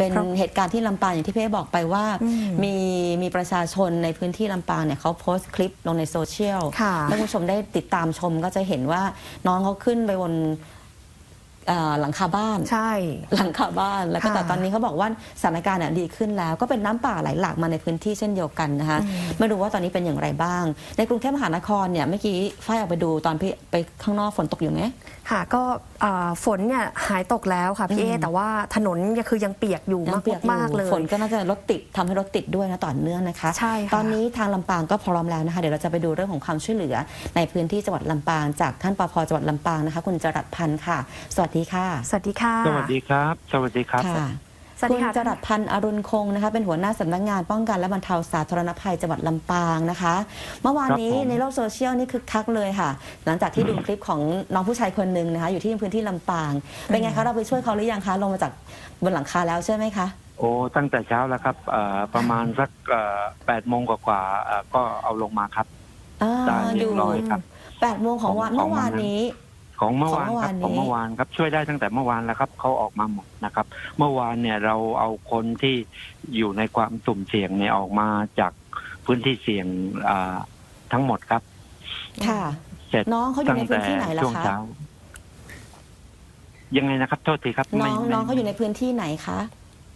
เป็นเพราะเหตุการณ์ที่ลำปางอย่างที่พี่เอ๊บอกไปว่าอืมมีมีประชาชนในพื้นที่ลำปางเนี่ยเขาโพสต์คลิปลงในโซเชียลค่ะถ้าคุณผู้ชมได้ติดตามชมก็จะเห็นว่าน้องเขาขึ้นไปบน เอ่อหลังคาบ้าน ใช่ หลังคาบ้านแล้วก็ค่ะแต่ตอนนี้เขาบอกว่าสถานการณ์เนี่ยดีขึ้นแล้ว ก็เป็นน้ำป่าไหลหลากมาในพื้นที่เช่นเดียวกันนะคะอืมไม่รู้ว่าตอนนี้เป็นอย่างไรบ้าง ในกรุงเทพมหานครเนี่ยเมื่อกี้ฝ้ายออกไปดูตอนพี่ไปข้างนอกฝนตกอยู่ไหม ค่ะก็อ่าฝนเนี่ยหายตกแล้วค่ะพี่เออืมแต่ว่าถนนยังคือยังเปียกอยู่ยังมากเปียกอยู่มากๆเลย ฝนก็น่าจะรถติดทำให้รถติดด้วยนะต่อเนื่องนะคะ ใช่ค่ะตอนนี้ทางลำปางก็พร้อมแล้วนะคะ เดี๋ยวเราจะไปดูเรื่องของความช่วยเหลือ ในพื้นที่จังหวัดลำปางจากท่านปภจังหวัดลำปางนะคะ คุณจรัสพันธ์ค่ะ สวัสดีค่ะ สวัสดีค่ะ สวัสดีครับ สวัสดีครับ ค่ะสวัสคุดีณค่ะจรัสพันธ์อรุณคงนะคะ เป็นหัวหน้าสำนักงานป้องกันและบรรเทาสาธารณภัยจังหวัดลำปางนะคะ เมื่อวานนี้ครับผม ในโลกโซเชียลนี่คึกคักเลยค่ะ หลังจากที่ดูคลิปของน้องผู้ชายคนหนึ่งนะคะ อยู่ที่พื้นที่ลำปาง เป็นไงคะเราไปช่วยเขาหรือยังคะลงมาจากบนหลังคาแล้วใช่ไหมคะ โอ้ตั้งแต่เช้าแล้วครับเอ่อประมาณสักแปดโมงกว่าๆเอ่อก็เอาลงมาครับ อ่าได้เรียบร้อยครับแปดโมงของวันของเมื่อวานของวันนั้น นี้ ของเมื่อวานของเมื่อครัวาบนนี้ของเมื่อวานครับช่วยได้ตั้งแต่เมื่อวานแล้วครับเขาออกมาหมดนะครับ เมื่อวานเนี่ยเราเอาคนที่อยู่ในความสุ่มเสี่ยงเนี่ยออกมาจากพื้นที่เสี่ยงอ่าทั้งหมดครับ ค่ะเสร็จน้องเขาอยู่ในพื้นที่ไหนล่ะช่วงคะเช้ายังไงนะครับ โทษทีครับน้ไม่องไม่น้องเขาอยู่ในพื้นที่ไหนคะ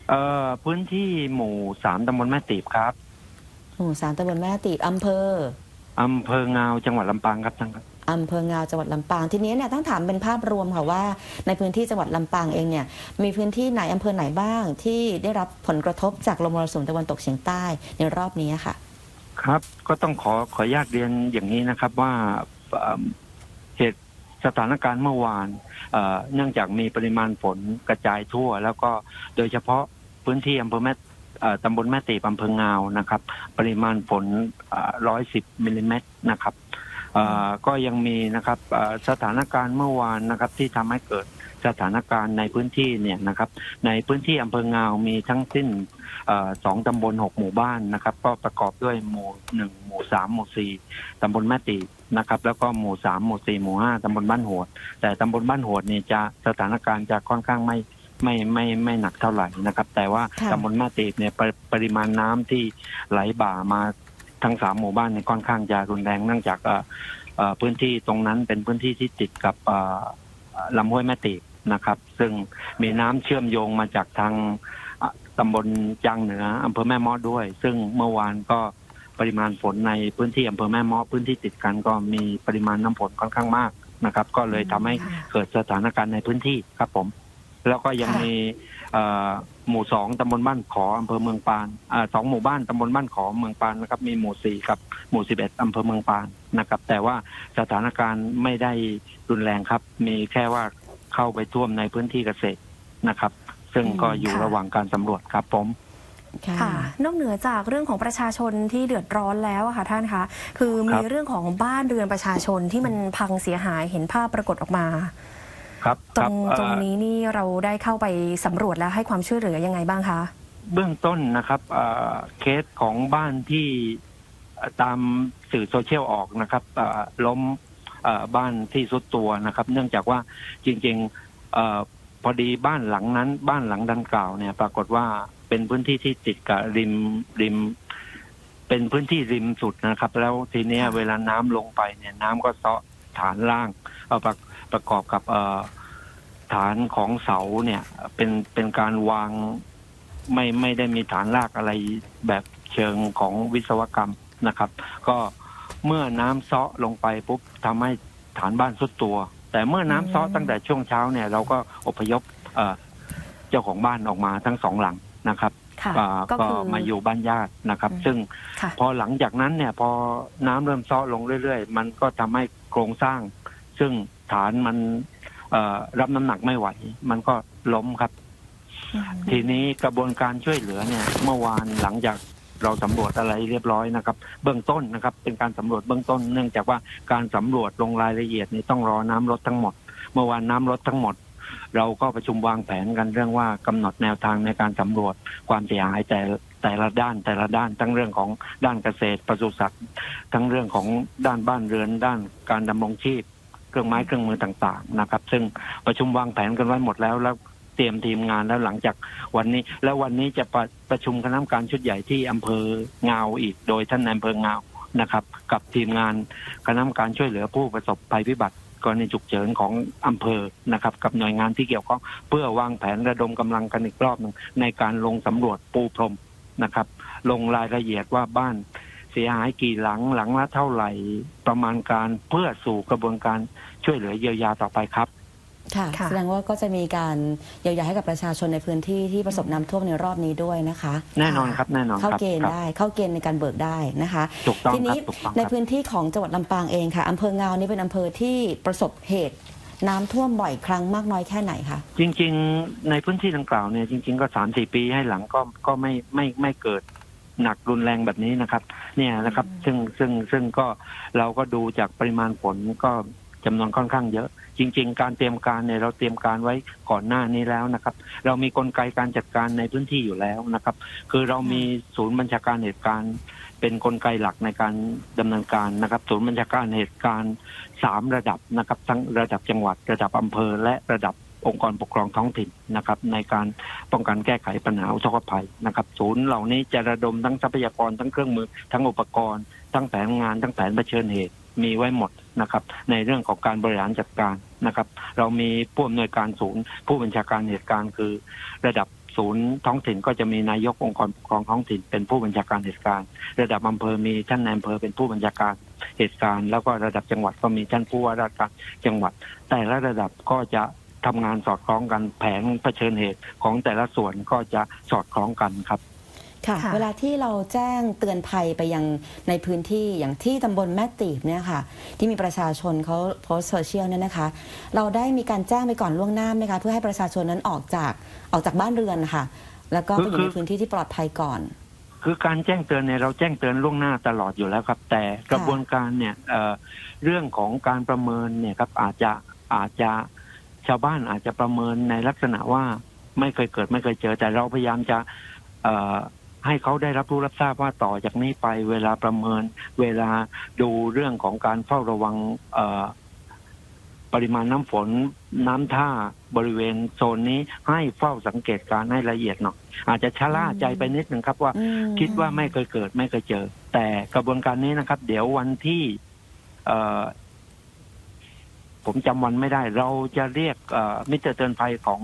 เอ่อพื้นที่หมู่สามตำบลแม่ตีบครับ หมู่สามตำบลแม่ตีบอำเภออำเภองาวจังหวัดลำปางครับท่านครับ อำเภองาวจังหวัดลำปาง ทีนี้เนี่ยต้องถามเป็นภาพรวมค่ะว่า ในพื้นที่จังหวัดลำปางเองเนี่ยมีพื้นที่ไหนอำเภอไหนบ้างที่ได้รับผลกระทบจากลมมรสุมตะวันตกเฉียงใต้ในรอบนี้ค่ะ ครับก็ต้องขอขอญาตเรียนอย่างนี้นะครับว่าเหตุสถานการณ์เมื่อวานเนื่องจากมีปริมาณฝนกระจายทั่ว แล้วก็โดยเฉพาะพื้นที่อำเภอแม่ตำบลแม่ตีอำเภองาวนะครับ ปริมาณฝนร้อยสิบมิลลิเมตรนะครับ ก็ยังมีนะครับเอ่อสถานการณ์เมื่อวานนะครับที่ทำให้เกิดสถานการณ์ในพื้นที่เนี่ยนะครับ ในพื้นที่อำเภองาวมีทั้งสิ้นเอ่อสองตำบลหกหมู่บ้านนะครับ ก็ประกอบด้วยหมู่หนึ่งหมู่สามหมู่สี่ตำบลแม่ตีนะครับ แล้วก็หมู่สามหมู่สี่หมู่ห้าตำบลบ้านโหด แต่ตำบลบ้านโหดเนี่ยจะสถานการณ์จะค่อนข้างไม่ไม่ไม่ไม่หนักเท่าไหร่นะครับ แต่ว่าค่ะตำบลแม่ตีเนี่ยปริปริมาณน้ำที่ไหลบ่ามา ทั้งสามหมู่บ้านเนี่ยค่อนข้างจะรุนแรงเนื่องจากเอ่อเอ่อพื้นที่ตรงนั้นเป็นพื้นที่ที่ติดกับเอ่อลำห้วยแม่ตีนะครับ ซึ่งมีน้ำเชื่อมโยงมาจากทางอะตำบลจางเหนืออำเภอแม่เมอด้วย ซึ่งเมื่อวานก็ปริมาณฝนในพื้นที่อำเภอแม่เมอพื้นที่ติดกันก็มีปริมาณน้ำฝนค่อนข้างมากนะครับ ก็เลยทำให้ค่ะเกิดสถานการณ์ในพื้นที่ครับผม แล้วก็ยังค่ะมีเอ่อหมู่สองตำบลบ้านขออำเภอเมืองปานอ่าสองหมู่บ้านตำบลบ้านขอเมืองปานนะครับ มีหมู่สี่กับหมู่สิบเอ็ดอำเภอเมืองปานนะครับ แต่ว่าสถานการณ์ไม่ได้รุนแรงครับ มีแค่ว่าเข้าไปท่วมในพื้นที่เกษตรนะครับ ซึ่งก็อยู่ค่ะระหว่างการสำรวจครับผมค่ะค่ะนอกเหนือจากเรื่องของประชาชนที่เดือดร้อนแล้วอะค่ะท่านคะคือคมีรับเรื่องของบ้านเรือนประชาชนที่มันพังเสียหายเห็นภาพปรากฏออกมา ครับตครบงเอ่อตรงนี้นี่เราได้เข้าไปสำรวจแล้วให้ความช่วยเหลือยังไงบ้างคะ เบื้องต้นนะครับเอ่อเคสของบ้านที่เอ่อตามสื่อโซเชียลออกนะครับเอ่อล้มเอ่อบ้านที่สุดตัวนะครับ เนื่องจากว่าจริงๆเอ่อพอดีบ้านหลังนั้น บ้านหลังดังกล่าวเนี่ย ปรากฏว่าเป็นพื้นที่ที่ติดกับริมริม เป็นพื้นที่ริมสุดนะครับ แล้วทีเนี้ยค่ะเวลาน้ำลงไปเนี่ย น้ำก็เซาะฐานล่างเอาประ ประกอบกับเอ่อฐานของเสาเนี่ย เป็นเป็นการวางไม่ไม่ได้มีฐานรากอะไรแบบเชิงของวิศวกรรมนะครับ ก็เมื่อน้ำเซาะลงไปปุ๊บทำให้ฐานบ้านสุดตัว แต่เมื่อน้ำเซาะอืมตั้งแต่ช่วงเช้าเนี่ย เราก็อพยพเอ่อเจ้าของบ้านออกมาทั้งสองหลังนะครับค่ะอ่าก็ก็คือมาอยู่บ้านญาตินะครับอืมซึ่งค่ะพอหลังจากนั้นเนี่ย พอน้ำเริ่มเซาะลงเรื่อย ๆ มันก็ทำให้โครงสร้าง ซึ่งฐานมันเอ่อรับน้ำหนักไม่ไหว มันก็ล้มครับ ทีนี้กระบวนการช่วยเหลือเนี่ย เมื่อวานหลังจากเราสำรวจอะไรเรียบร้อยนะครับ เบื้องต้นนะครับ เป็นการสำรวจเบื้องต้น เนื่องจากว่าการสำรวจลงรายละเอียดนี่ต้องรอน้ำลดทั้งหมด เมื่อวานน้ำลดทั้งหมด เราก็ประชุมวางแผนกันเรื่องว่ากำหนดแนวทางในการสำรวจความเสียหายแต่แต่ละด้านแต่ละด้านทั้งเรื่องของด้านเกษตรปศุสัตว์ ทั้งเรื่องของด้านบ้านเรือนด้านการดำรงชีพ เครื่องไม้เครื่องมือต่างๆนะครับ ซึ่งประชุมวางแผนกันไว้หมดแล้วแล้วเตรียมทีมงานแล้วหลังจากวันนี้ แล้ววันนี้จะประประชุมคณะกรรมการชุดใหญ่ที่อำเภอเงาอีก โดยท่านนายอำเภอเงานะครับ กับทีมงานคณะกรรมการช่วยเหลือผู้ประสบภัยพิบัติกรณีฉุกเฉินของอำเภอนะครับ กับหน่วยงานที่เกี่ยวข้องเพื่อวางแผนระดมกำลังกันอีกรอบหนึ่งในการลงสำรวจปูพรมนะครับ ลงรายละเอียดว่าบ้าน เสียหายกี่หลังหลังละเท่าไหร่ประมาณการเพื่อสู่กระบวนการช่วยเหลือเยียวยาต่อไปครับค่ะค่ะแสดงว่าก็จะมีการเยียวยาให้กับประชาชนในพื้นที่ที่ประสบน้ำท่วมในรอบนี้ด้วยนะคะ แน่นอนครับแน่นอนเข้าครับเกณฑ์ครับได้เข้าเกณฑ์ในการเบิกได้นะคะถูกต้องทีครันี้บถูกต้องในครับพื้นที่ของจังหวัดลำปางเองค่ะอำเภอเงานี่เป็นอำเภอที่ประสบเหตุน้ำท่วมบ่อยครั้งมากน้อยแค่ไหนคะจริง ๆ ในพื้นที่ดังกล่าวเนี่ยจริง ๆ ก็สามสี่ปีให้หลังก็ก็ไม่ไม่ไม่เกิด หนักรุนแรงแบบนี้นะครับ เนี่ยนะครับ ซึ่งซึ่งซึ่งก็เราก็ดูจากปริมาณฝนก็จำนวนค่อนข้างเยอะ จริง ๆ การเตรียมการเนี่ยเราเตรียมการไว้ก่อนหน้านี้แล้วนะครับ เรามีกลไกการจัดการในพื้นที่อยู่แล้วนะครับ คือเรามีศูนย์บัญชาการเหตุการณ์ เป็นกลไกหลักในการดำเนินการนะครับ ศูนย์บัญชาการเหตุการณ์สามระดับนะครับ ทั้งระดับจังหวัด ระดับอำเภอและระดับ องค์กรปกครองท้องถิ่นนะครับ ในการป้องกันแก้ไขปัญหาอุทกภัยนะครับ ศูนย์เหล่านี้จะระดมทั้งทรัพยากรทั้งเครื่องมือ ทั้งอุปกรณ์ ทั้งแผนงานทั้งแผนเผชิญเหตุมีไว้หมดนะครับ ในเรื่องของการบริหารจัดการนะครับ เรามีผู้อำนวยการศูนย์ ผู้บัญชาการเหตุการณ์คือ ระดับศูนย์ท้องถิ่นก็จะมีนายกองค์กรปกครองท้องถิ่น เป็นผู้บัญชาการเหตุการณ์ ระดับอำเภอมีท่านนายอำเภอเป็นผู้บัญชาการเหตุการณ์ แล้วก็ระดับจังหวัดก็มีท่านผู้ว่าราชการจังหวัด แต่ละระดับก็จะ ทำงานสอดคล้องกันแผนเผชิญเหตุของแต่ละส่วนก็จะสอดคล้องกันครับค่ะค่ะเวลาที่เราแจ้งเตือนภัยไปยังในพื้นที่อย่างที่ตำบลแม่ตีบเนี่ยค่ะ ที่มีประชาชนเขาโพสต์โซเชียลเนี่ยนะคะ เราได้มีการแจ้งไปก่อนล่วงหน้าไหมคะเพื่อให้ประชาชนนั้นออกจากออกจากบ้านเรือนนะคะแล้วก็ไปอยู่คือในพื้นที่ที่ปลอดภัยก่อน คือการแจ้งเตือนเนี่ยเราแจ้งเตือนล่วงหน้าตลอดอยู่แล้วครับ แต่กระบวนการเนี่ยเอ่อเรื่องของการประเมินเนี่ยครับอาจจะอาจจะ ชาวบ้านอาจจะประเมินในลักษณะว่าไม่เคยเกิดไม่เคยเจอ แต่เราพยายามจะเอ่อให้เขาได้รับรู้รับทราบว่าต่อจากนี้ไปเวลาประเมิน เวลาดูเรื่องของการเฝ้าระวังเอ่อปริมาณน้ำฝนน้ำท่าบริเวณโซนนี้ให้เฝ้าสังเกตการณ์ให้ละเอียดหน่อยอาจจะชะล่าใจไปนิดหนึ่งครับว่าอืมคิดว่าไม่เคยเกิดไม่เคยเจอ แต่กระบวนการนี้นะครับ เดี๋ยววันที่เอ่อ ผมจำวันไม่ได้ เราจะเรียกเอ่อมิเตอร์เตือนภัยของ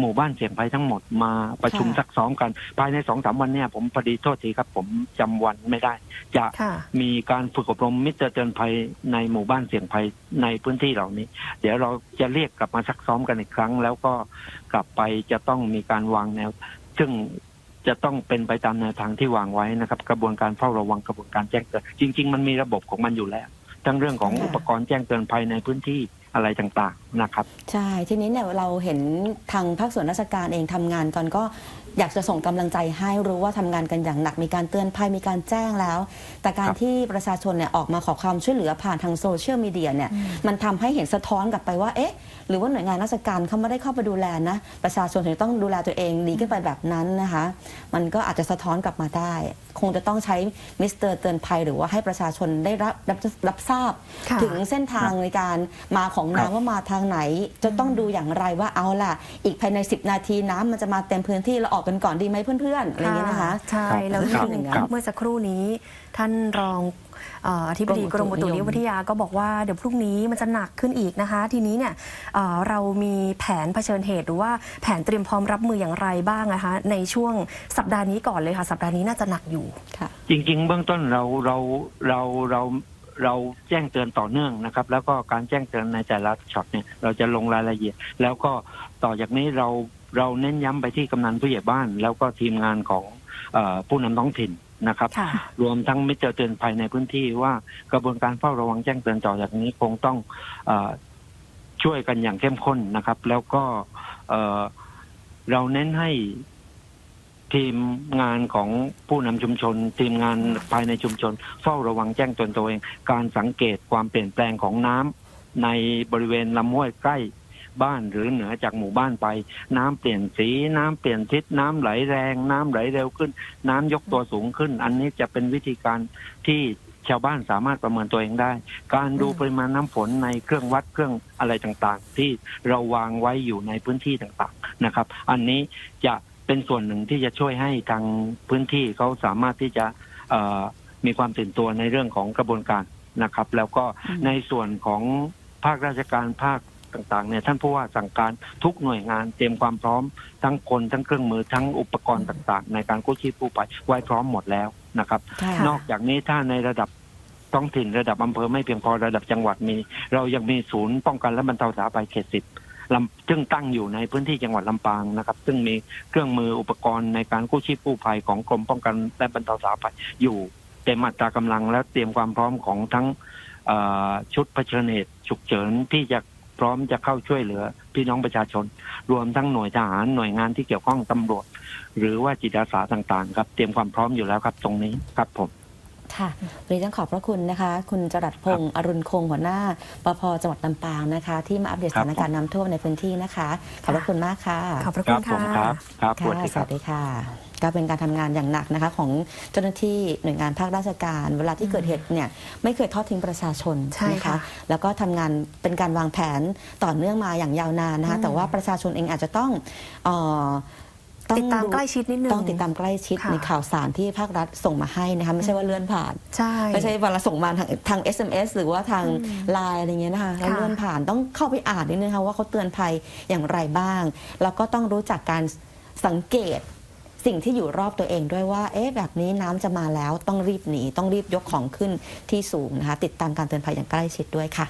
หมู่บ้านเสี่ยงภัยทั้งหมดมาประชุมค่ะซักซ้อมกัน ภายในสองสามวันเนี่ยผมพอดีโทษทีครับ ผมจำวันไม่ได้จะค่ะมีการฝึกอบรมมิตรเตือนภัยในหมู่บ้านเสี่ยงภัยในพื้นที่เหล่านี้ เดี๋ยวเราจะเรียกกลับมาซักซ้อมกันอีกครั้ง แล้วก็กลับไปจะต้องมีการวางแนว ซึ่งจะต้องเป็นไปตามแนวทางที่วางไว้นะครับ กระบวนการเฝ้าระวังกระบวนการแจ้งเตือนจริง ๆ มันมีระบบของมันอยู่แล้ว ทั้งเรื่องของค่ะ อุปกรณ์แจ้งเตือนภัยในพื้นที่อะไรต่างๆนะครับ ใช่ ทีนี้เนี่ยเราเห็นทางภาคส่วนราชการเองทำงานกันก็ อยากจะส่งกำลังใจให้รู้ว่าทำงานกันอย่างหนักมีการเตือนภัยมีการแจ้งแล้ว แต่การครับที่ประชาชนเนี่ยออกมาขอความช่วยเหลือผ่านทางโซเชียลมีเดียเนี่ยอืมมันทำให้เห็นสะท้อนกลับไปว่าเอ๊ะหรือว่าหน่วยงานราชการเขาไม่ได้เข้าไปดูแลนะประชาชนถึงต้องดูแลตัวเองดีขึ้นไปแบบนั้นนะคะ มันก็อาจจะสะท้อนกลับมาได้ คงจะต้องใช้มิสเตอร์เตือนภัยหรือว่าให้ประชาชนได้รับรับรับทราบค่ะถึงเส้นทางในการมาของครับน้ำว่ามาทางไหน จะต้องดูอย่างไรว่าเอาล่ะ อีกภายใน 10 นาทีน้ำมันจะมาเต็มพื้นที่เราออกกันก่อนดีไหมเพื่อนๆอะไรอย่างเงี้ยนะคะ ใช่แล้วครัที่บหนึ่งครับเมื่อสักครู่นี้ ท่านรองเอ่ออธิบดีกกรรมมอุอุตุตุนินิยยมมวิทยาก็บอกว่าเดี๋ยวพรุ่งนี้มันจะหนักขึ้นอีกนะคะ ทีนี้เนี่ยเอ่อเรามีแผนเผชิญเหตุหรือว่าแผนเตรียมพร้อมรับมืออย่างไรบ้างนะคะ ในช่วงสัปดาห์นี้ก่อนเลยค่ะ สัปดาห์นี้น่าจะหนักอยู่ ค่ะ จริง ๆ เบื้องต้นเราเราเราเราเราแจ้งเตือนต่อเนื่องนะครับ แล้วก็การแจ้งเตือนในแต่ละช็อตเนี่ยเราจะลงรายละเอียด แล้วก็ต่อจากนี้เรา เราเน้นย้ำไปที่กำนันผู้ใหญ่บ้าน แล้วก็ทีมงานของเออผู้นำท้องถิ่นนะครับค่ะรวมทั้งมิตรเตือนภัยในพื้นที่ว่ากระบวนการเฝ้าระวังแจ้งเตือนต่อจากนี้คงต้องเออช่วยกันอย่างเข้มข้นนะครับ แล้วก็เอ่อเราเน้นให้ทีมงานของผู้นำชุมชน ทีมงานภายในชุมชน เฝ้าระวังแจ้งเตือนตัวเอง การสังเกตความเปลี่ยนแปลงของน้ำในบริเวณลำห้วยใกล้ บ้านหรือเหนือจากหมู่บ้านไป น้ำเปลี่ยนสี น้ำเปลี่ยนทิศน้ำไหลแรง น้ำไหลเร็วขึ้น น้ำยกตัวสูงขึ้น อันนี้จะเป็นวิธีการที่ชาวบ้านสามารถประเมินตัวเองได้ การดูปริมาณน้ำฝนในเครื่องวัดเครื่องอะไรต่างๆ ที่เราวางไว้อยู่ในพื้นที่ต่างๆนะครับ อันนี้จะเป็นส่วนหนึ่งที่จะช่วยให้ทางพื้นที่เขาสามารถที่จะมีความตื่นตัวในเรื่องของกระบวนการนะครับ แล้วก็ในส่วนของภาคราชการภาค ต่างๆเนี่ยท่านผู้ว่าสั่งการทุกหน่วยงานเตรียมความพร้อมทั้งคนทั้งเครื่องมือทั้งอุปกรณ์ต่าง ๆ ในการกู้ชีพกู้ภัยไว้พร้อมหมดแล้วนะครับค่ะนอกจากนี้ถ้าในระดับท้องถิ่นระดับอำเภอไม่เพียงพอระดับจังหวัดมี เรายังมีศูนย์ป้องกันและบรรเทาสาธารณภัยเขตสิบลำซึ่งตั้งอยู่ในพื้นที่จังหวัดลำปางนะครับ ซึ่งมีเครื่องมืออุปกรณ์ในการกู้ชีพกู้ภัยของกรมป้องกันและบรรเทาสาธารณภัยอยู่เต็มอัตรากำลังและเตรียมความพร้อมของทั้งเอ่อชุดเผชิญเหตุฉุกเฉินที่จะ พร้อมจะเข้าช่วยเหลือพี่น้องประชาชน รวมทั้งหน่วยทหารหน่วยงานที่เกี่ยวข้องตำรวจ หรือว่าจิตอาสาต่างๆ ครับ เตรียมความพร้อมอยู่แล้วครับตรงนี้ครับผม ค่ะวันนี้ต้องขอบพระคุณนะคะ คุณจรัสพงศ์อรุณคงหัวหน้าปภจังหวัดลำปางนะคะ ที่มาอัปเดตสถานการณ์น้ำท่วมในพื้นที่นะคะ ขอบพระคุณมากค่ะ ขอบพระคคุรัณผมค่ะครับครับสค่ะวัสดีสครับวัสดีค่ะก็เป็นการทำงานอย่างหนักนะคะของเจ้าหน้าที่หน่วยงานภาคราชการ เวลาที่เกิดเหตุเนี่ยไม่เคยทอดทิ้งประชาชนใช่นะค่ะคะแล้วก็ทำงานเป็นการวางแผนต่อเนื่องมาอย่างยาวนานนะคะอืมแต่ว่าประชาชนเองอาจจะต้องเอ่ออง ติดตามใกล้ชิดนิดนึงต้องติดตามใกล้ชิดค่ะในข่าวสารที่ภาครัฐส่งมาให้นะคะไม่ใช่ว่าเลื่อนผ่านใช่ไม่ใช่เวลาส่งมาทางทาง SMS หรือว่าทางอืมไลน์อะไรเงี้ยนะคะแล้วค่ะเลื่อนผ่านต้องเข้าไปอ่านนิดนึงค่ะว่าเขาเตือนภัยอย่างไรบ้าง แล้วก็ต้องรู้จักการสังเกตสิ่งที่อยู่รอบตัวเองด้วยว่า เอ๊ะ แบบนี้น้ำจะมาแล้วต้องรีบหนี ต้องรีบยกของขึ้นที่สูงนะคะ ติดตามการเตือนภัยอย่างใกล้ชิดด้วยค่ะ